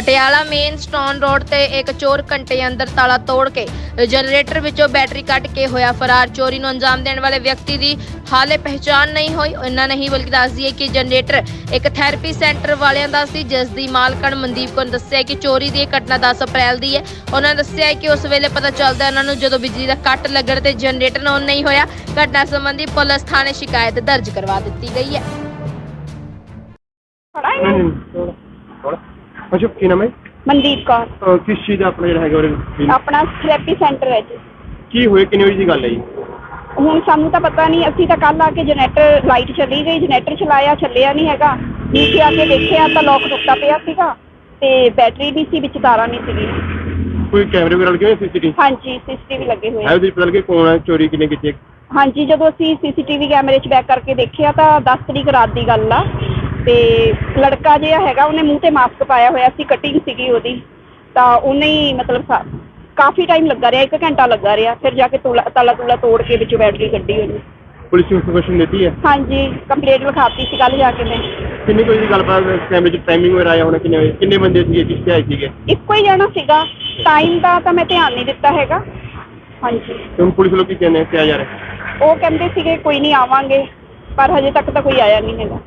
Patiala main stone road ਤੇ ਇੱਕ ਚੋਰ ਘੰਟੇ ਅੰਦਰ ਤਾਲਾ ਤੋੜ ਕੇ ਜਨਰੇਟਰ ਵਿੱਚੋਂ ਬੈਟਰੀ ਕੱਢ ਕੇ ਹੋਇਆ ਫਰਾਰ। ਚੋਰੀ ਨੂੰ ਅੰਜਾਮ ਦੇਣ ਵਾਲੇ ਵਿਅਕਤੀ ਦੀ ਹਾਲੇ ਪਹਿਚਾਣ ਨਹੀਂ ਹੋਈ। ਇੰਨਾ ਨਹੀਂ ਬਲਕਿ ਦੱਸਦੀ ਹੈ ਕਿ ਜਨਰੇਟਰ ਇੱਕ ਥੈਰੇਪੀ ਸੈਂਟਰ ਵਾਲਿਆਂ ਦਾ ਸੀ ਜਿਸ ਦੀ ਮਾਲਕਣ ਮਨਦੀਪ ਕੌਰ ਦੱਸਿਆ ਕਿ ਚੋਰੀ ਦੀ ਇਹ ਘਟਨਾ 10 ਅਪ੍ਰੈਲ ਦੀ ਹੈ। ਉਹਨਾਂ ਨੇ ਦੱਸਿਆ ਕਿ ਉਸ ਵੇਲੇ ਪਤਾ ਚੱਲਦਾ ਉਹਨਾਂ ਨੂੰ ਜਦੋਂ ਬਿਜਲੀ ਦਾ ਕੱਟ ਲੱਗਣ ਤੇ ਜਨਰੇਟਰ ਆਨ ਨਹੀਂ ਹੋਇਆ ਘਟਨਾ ਸੰਬੰਧੀ ਪੁਲਿਸ ਥਾਣੇ ਸ਼ਿਕਾਇਤ ਦਰਜ ਕਰਵਾ ਦਿੱਤੀ ਗਈ ਹੈ। ਥੋੜਾ ਅੱਛਾ ਕੀ ਨਾਮ ਹੈ? ਮਨਦੀਪ ਕੌਰ। ਅਹ ਕਿਸ ਚੀਜ਼ ਦਾ ਆਪਣਾ ਜਿਹੜਾ ਹੈਗਾ ਉਹਦੇ ਆਪਣਾ ਥੈਰੇਪੀ ਸੈਂਟਰ ਹੈ ਜੀ। ਕੀ ਹੋਇਆ ਕਿੰਨੇ ਵਜੇ ਦੀ ਗੱਲ ਹੈ ਜੀ? ਹੁਣ ਸਾਨੂੰ ਤਾਂ ਪਤਾ ਨਹੀਂ ਅਸੀਂ ਤਾਂ ਕੱਲ ਆ ਕੇ ਜਨਰੇਟਰ ਲਾਈਟ ਚਲੀ ਗਈ ਜਨਰੇਟਰ ਚਲਾਇਆ ਚੱਲਿਆ ਨਹੀਂ ਹੈਗਾ। ਨੀਚੇ ਆ ਕੇ ਦੇਖਿਆ ਤਾਂ ਲੋਕ ਟੁੱਟਾ ਪਿਆ ਸੀਗਾ ਤੇ ਬੈਟਰੀ ਵੀ ਸੀ ਵਿੱਚ ਤਾਰਾਂ ਨਹੀਂ ਸੀਗੀ ਕੋਈ ਕੈਮਰੇ ਵਗੈਰਾ ਲੱਗੇ ਹੋਏ ਸੀਸੀਟੀਵੀ? ਹਾਂਜੀ ਸੀਸੀਟੀਵੀ ਲੱਗੇ ਹੋਏ। ਹੈ ਉਹਦੇ 'ਚ ਪਤਾ ਲੱਗੇ ਕੌਣ ਹੈ ਚੋਰੀ ਕਿਨੇ ਕੀਤੀ ਹੈ? ਹਾਂਜੀ ਜਦੋਂ ਅਸੀਂ ਸੀਸੀਟੀਵੀ ਕੈਮਰੇ 'ਚ ਬੈਕ ਕਰਕੇ ਦੇਖਿਆ ਤਾਂ 10 ਤਰੀਕ ਰਾਤ ਦੀ ਗੱਲ ਆ। ਤੇ ਲੜਕਾ ਜਿਹਾ ਹੈਗਾ ਉਹਨੇ ਮੂੰਹ ਤੇ ਮਾਸਕ ਪਾਇਆ ਹੋਇਆ ਸੀ ਕਟਿੰਗ ਸੀਗੀ ਉਹਦੀ। ਤਾਂ ਉਹਨੇ ਹੀ ਮਤਲਬ ਸਾ- ਕਾਫੀ ਟਾਈਮ ਲੱਗਾ ਰਿਹਾ 1 ਘੰਟਾ ਲੱਗਾ ਰਿਹਾ ਫਿਰ ਜਾ ਕੇ ਤੋਲਾ ਤਾਲਾ ਤੂਲਾ ਤੋੜ ਕੇ ਵਿੱਚੋਂ ਬੈਟਰੀ ਕੱਢੀ ਉਹਨੇ ਪੁਲਿਸ ਨੂੰ ਇਨਫੋਰਮੇਸ਼ਨ ਦਿੱਤੀ ਹੈ? ਹਾਂਜੀ ਕੰਪਲੇਂਟ ਲਿਖਾਤੀ ਸੀ ਕੱਲ ਜਾ ਕੇ ਮੈਂ। ਕਿੰਨੇ ਕੋਈ ਦੀ ਗੱਲ ਬਾਤ ਕੈਮਰੇ 'ਚ ਟਾਈਮਿੰਗ ਵਗੈਰਾ ਆਇਆ ਹੋਣਾ ਕਿੰਨੇ ਵਜੇ? ਕਿੰਨੇ ਬੰਦੇ ਸੀਗੇ ਜਿਸ ਤੇ ਆਏ ਸੀਗੇ? ਇੱਕੋ ਹੀ ਜਾਣਾ ਸੀਗਾ। ਟਾਈਮ ਦਾ ਤਾਂ ਮੈਂ ਧਿਆਨ ਨਹੀਂ ਦਿੱਤਾ ਹੈਗਾ। ਹਾਂਜੀ। ਤੇ ਹੁਣ ਪੁਲਿਸ ਲੋਕ ਕੀ ਕਹਿੰਦੇ ਆ? ਕਿਹਾ ਜਾ ਰਿਹਾ ਉਹ ਕਹਿੰਦੇ ਸੀਗੇ ਕੋਈ ਨਹੀਂ ਆਵਾਂਗੇ ਪਰ ਹਜੇ ਤੱਕ ਤਾਂ ਕੋਈ ਆਇਆ ਨਹੀਂ ਹੈਗਾ।